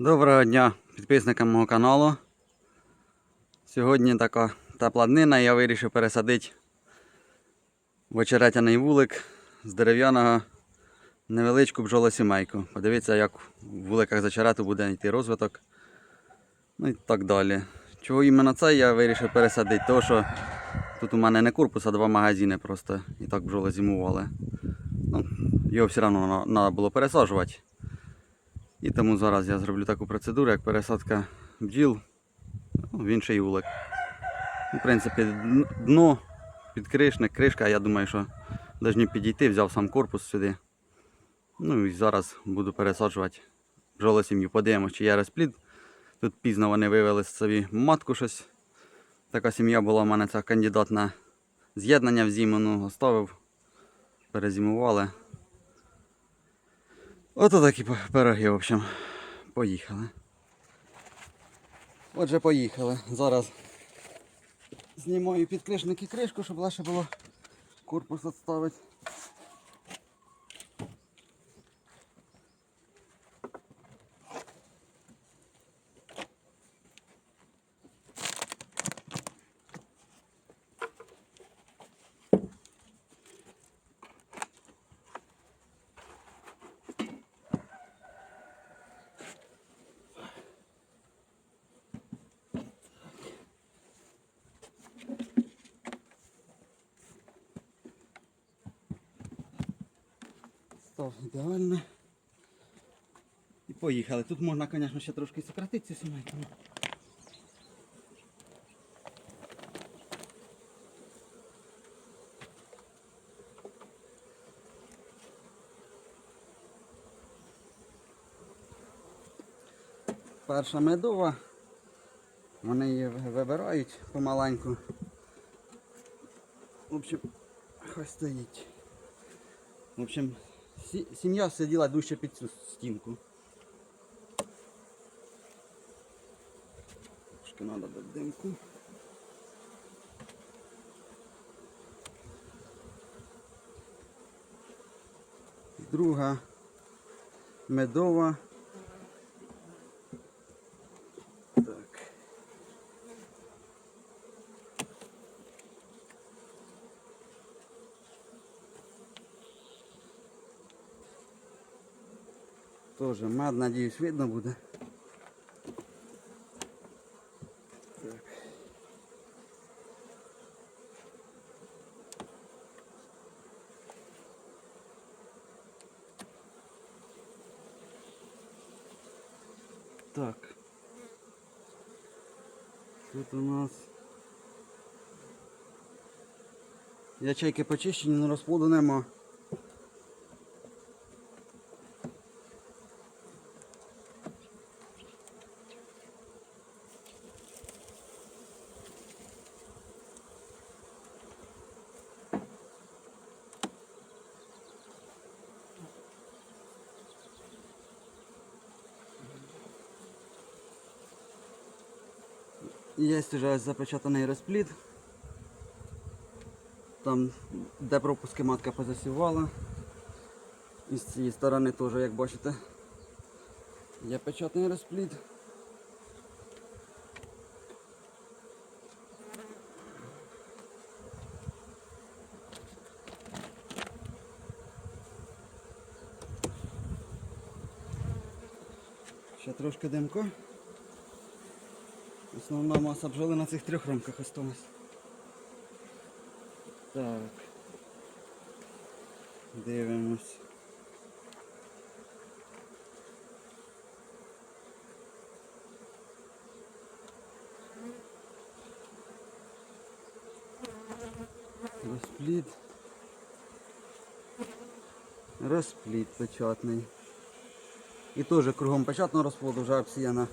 Доброго дня підписникам мого каналу. Сьогодні така тепла днина я вирішив пересадити в очеретяний вулик з дерев'яного невеличку бджолосімейку. Подивіться, як в вуликах з очерету буде йти розвиток. Ну і так далі. Чого іменно це я вирішив пересадити? Тому що тут у мене не корпус, а два магазини просто і так бджоли зимували. Ну, його все одно треба було пересаджувати. І тому зараз я зроблю таку процедуру, як пересадка бджіл ну, в інший вулик. Ну, В принципі, дно, підкришник, кришка, я думаю, що повинні підійти, взяв сам корпус сюди. Ну і зараз буду пересаджувати бджолосім'ю. Подивимось, чи є розплід. Тут пізно вони вивели собі матку щось. Така сім'я була в мене це кандидат на з'єднання в зиму, ну, оставив, перезимували. Ото такі пироги, в общем. Поїхали. Отже, поїхали. Зараз знімаю підкришник і кришку, щоб легше було корпус відставити. Став ідеально. І поїхали. Тут можна, звісно, ще трошки сократити цю сімейку. Перша медова. Вони її вибирають помаленьку. В общем, хай стоїть. В общем, сім'я сиділа дужче під цю стінку. Трошки треба дати димку. Друга медова. Тоже мед, надіюсь, видно буде. Так. Тут у нас ячейки почищені, але розплоду нема. Є вже запечатаний розплід. Там, де пропуски матка позасівала. І з цієї сторони теж, як бачите, є печатний розплід. Ще трошки димка. Основна маса бджоли на цих трьох рамках осталась. Так. Дивимось. Розплід. Розплід печатний. І теж кругом печатного розплоду вже обсіяна.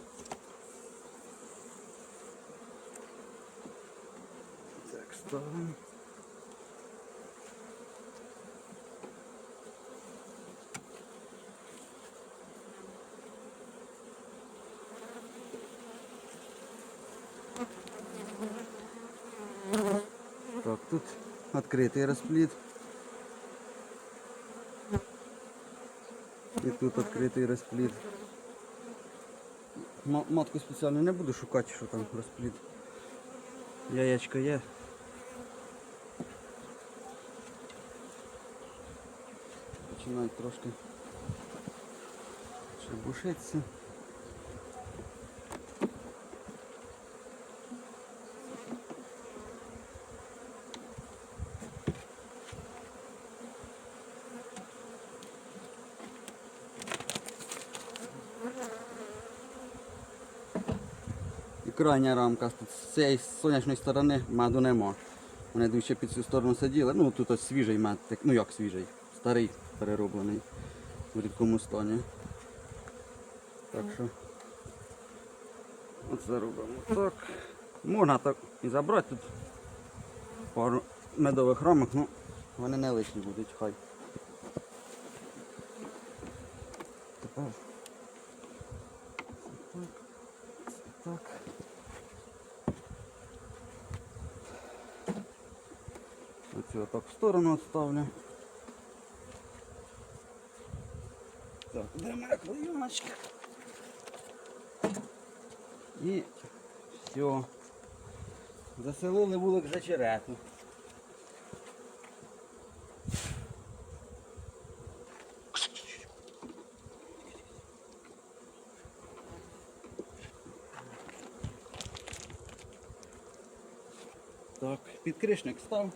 Так. Так, тут відкритий розплід. І тут відкритий розплід. матку спеціально не буду шукати, що там розплід. Яєчко є. Починають трошки шебушитися. І крайня рамка тут з цієї сонячної сторони меду нема. Вони ще під цю сторону сиділи. Ну тут ось свіжий мед, ну як свіжий, старий перероблений в рідкому стані. Так що оце робимо так. Можна так і забрати тут пару медових рамок, ну вони не лишні будуть, хай. Тепер. Так. Так. Оцю так в сторону відставлю. Так, де моя? І все. Заселили вулик за черету. Так, підкришник став.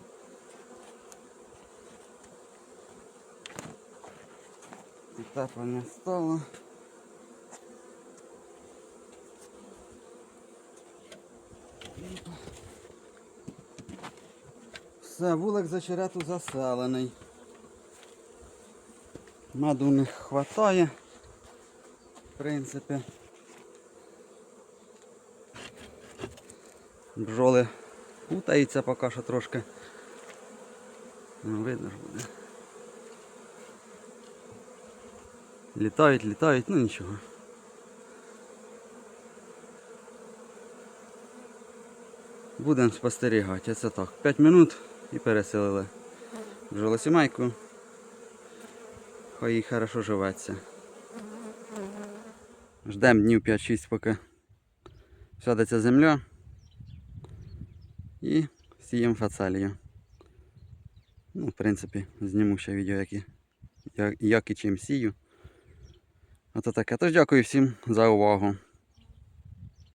Підтеплення стало. Все, вулик за черету заселений. Меду у них вистачає, в принципі. Бджоли путаються поки що трошки. Ну, видно ж буде. Літають, літають, ну нічого. Будемо спостерігати. Це так. 5 минут і переселили бджолосімейку. Хай їй хорошо живеться. Ждемо днів 5-6, поки сядеться земля. І сіємо фацелію. Ну, в принципі, зніму ще відео, як і, як і чим сію. Ото таке. Тож дякую всім за увагу.